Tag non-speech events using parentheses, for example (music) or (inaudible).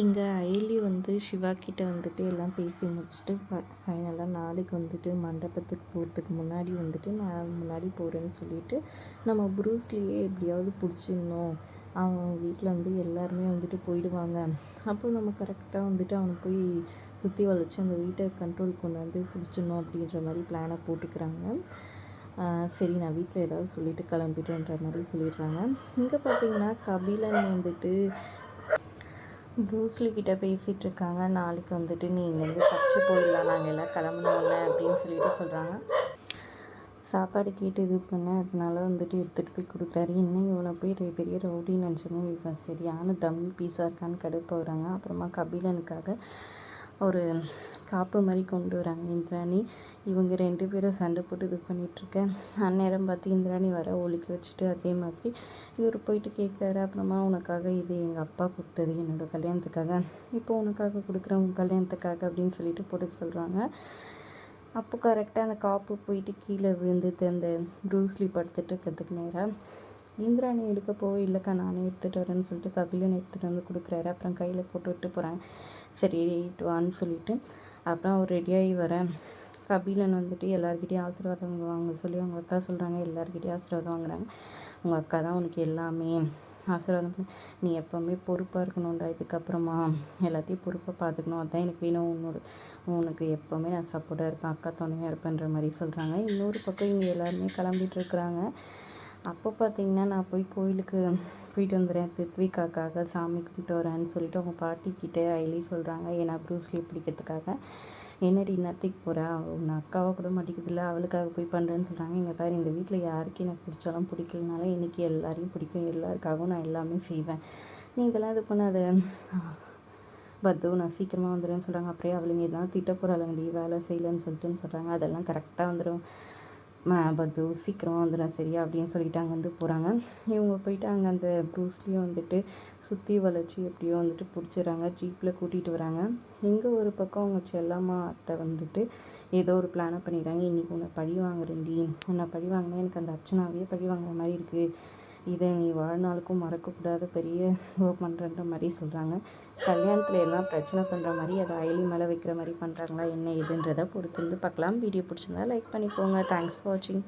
இங்கே அயலி வந்து சிவா கிட்ட வந்துட்டு எல்லாம் பேசி முடிச்சுட்டு ஃப ஃபைனலாக நாளைக்கு வந்துட்டு மண்டபத்துக்கு போகிறதுக்கு முன்னாடி வந்துட்டு நான் முன்னாடி போகிறேன்னு சொல்லிட்டு நம்ம ப்ரூஸ்லியே எப்படியாவது பிடிச்சிடணும். அவன் வீட்டில் வந்து எல்லாருமே வந்துட்டு போயிடுவாங்க. அப்போ நம்ம கரெக்டாக வந்துட்டு அவனை போய் சுற்றி வளைச்சி அந்த வீட்டை கண்ட்ரோல் கொண்டு வந்து பிடிச்சிடணும் அப்படின்ற மாதிரி பிளானை போட்டுக்கிறாங்க. சரி நான் வீட்டில் ஏதாவது சொல்லிவிட்டு கிளம்பிடுன்ற மாதிரி சொல்லிடுறாங்க. இங்கே பார்த்தீங்கன்னா கபிலன் வந்துட்டு ப்ரூஸ்லி கிட்ட பேசிகிட்டு இருக்காங்க நாளைக்கு வந்துட்டு நீ இங்கேருந்து தச்சு போயிடலாம் நாங்கள் எல்லாம் கிளம்பணும்ல அப்படின்னு சொல்லிட்டு சொல்கிறாங்க சாப்பாடு கேட்டு இது பண்ண அதனால வந்துட்டு எடுத்துகிட்டு போய் கொடுக்குறாரு. இன்னும் இவனை போய் பெரிய ரவுடி நினச்சோமோ இவன் சரியான டம் பீஸாக இருக்கான்னு கடுப்பு வராங்க அப்புறமா கபிலனுக்காக ஒரு காப்பு மாதிரி கொண்டு வராங்க. இந்திராணி. இவங்க ரெண்டு பேரும் சண்டை போட்டு இது பண்ணிகிட்ருக்கேன் அந்நேரம் பார்த்து இந்திராணி வர ஒழிக்க வச்சுட்டு அதே மாதிரி இவர் போயிட்டு கேட்குறாரு. அப்புறமா உனக்காக இது எங்கள் அப்பா கொடுத்தது என்னோடய கல்யாணத்துக்காக. இப்போ உனக்காக கொடுக்குறேன் உன் கல்யாணத்துக்காக அப்படின்னு சொல்லிட்டு போட்டுக்க சொல்கிறாங்க அப்போ கரெக்டாக அந்த காப்பு போயிட்டு கீழே விழுந்து அந்த ப்ரூஸ்லி படுத்துட்டு இருக்கிறதுக்கு நேராக இந்திரா நீ எடுக்க போக இல்லைக்கா நானே எடுத்துகிட்டு வரேன்னு சொல்லிட்டு கபிலன் எடுத்துகிட்டு வந்து கொடுக்குறாரு. அப்புறம் கையில் போட்டு விட்டு போகிறாங்க சரி வான்னு சொல்லிவிட்டு அப்புறம் அவர் ரெடியாகி வரேன் கபிலன் வந்துட்டு எல்லாருக்கிட்டையும் ஆசீர்வாதம் வாங்க சொல்லி அவங்க அக்கா சொல்கிறாங்க எல்லாருக்கிட்டையும் ஆசீர்வாதம் வாங்குறாங்க. உங்கள் அக்கா தான் உனக்கு எல்லாமே. ஆசீர்வாதம் நீ எப்போவுமே பொறுப்பாக இருக்கணும்டா. இதுக்கப்புறமா எல்லாத்தையும் பொறுப்பாக பார்த்துக்கணும் அதுதான் எனக்கு வேணும். உன்னோட உனக்கு எப்போவுமே நான் சப்போர்ட்டாக இருப்பேன். அக்கா துணையாக இருப்பேன்ற மாதிரி சொல்கிறாங்க இன்னொரு பக்கம் இங்கே எல்லாருமே கிளம்பிட்டு இருக்கிறாங்க. அப்போ பார்த்தீங்கன்னா நான் போய் கோயிலுக்கு போயிட்டு வந்துடுறேன். பிருத்விகாக்காக சாமி கும்பிட்டு வரேன்னு சொல்லிட்டு அவங்க பாட்டிக்கிட்டே ஐலி சொல்கிறாங்க ஏன்னா ப்ரூஸ்லி பிடிக்கிறதுக்காக. என்னடி இன்னத்துக்கு போகிறா உன் அக்காவை கூட மாட்டிக்கிறதுல அவளுக்காக போய் பண்ணுறேன்னு சொல்கிறாங்க எங்கள் பாரு இந்த வீட்டில் யாருக்கு எனக்கு பிடிச்சாலும் பிடிக்கலனால எனக்கு எல்லாரையும் பிடிக்கும். எல்லாருக்காகவும் நான் எல்லாமே செய்வேன். நீ இதெல்லாம் இது பண்ணாத. பத்து நான் சீக்கிரமாக வந்துடுறேன்னு சொல்கிறாங்க அப்படியே அவளுங்க எதனால் திட்ட போகிறாளுங்கடி வேலை செய்யலைன்னு சொல்லிட்டுன்னு சொல்கிறாங்க அதெல்லாம் கரெக்டாக வந்துடும் பத்து சீக்கிரம் வந்துடும் சரியா? அப்படின்னு சொல்லிட்டு அங்கே வந்து போகிறாங்க இவங்க போயிட்டு அங்கே அந்த ப்ரூஸ்லேயும் வந்துட்டு சுற்றி வளைச்சி எப்படியோ வந்துட்டு பிடிச்சிடுறாங்க. ஜீப்பில் கூட்டிகிட்டு வராங்க. எங்கே ஒரு பக்கம் அவங்க செல்லம்மா அத்தை வந்துட்டு ஏதோ ஒரு பிளானை பண்ணிடுறாங்க. இன்றைக்கி உன்னை பழி வாங்குறேன்டி. உன்னை பழி வாங்கினா எனக்கு அந்த அர்ச்சனாவே பழி வாங்குற மாதிரி இருக்குது இதை நீ வாழ்நாளுக்கும் மறக்கக்கூடாத பெரிய (laughs) பண்ணுறன்ற மாதிரி சொல்கிறாங்க கல்யாணத்தில் எல்லாம் பிரச்சனை பண்ணுற மாதிரி அதை அயலி மேலே வைக்கிற மாதிரி பண்ணுறாங்களா என்ன ஏதுன்றதை பொறுத்து இருந்து பார்க்கலாம். வீடியோ பிடிச்சிருந்தா லைக் பண்ணிக்கோங்க. தேங்க்ஸ் ஃபார் வாட்சிங்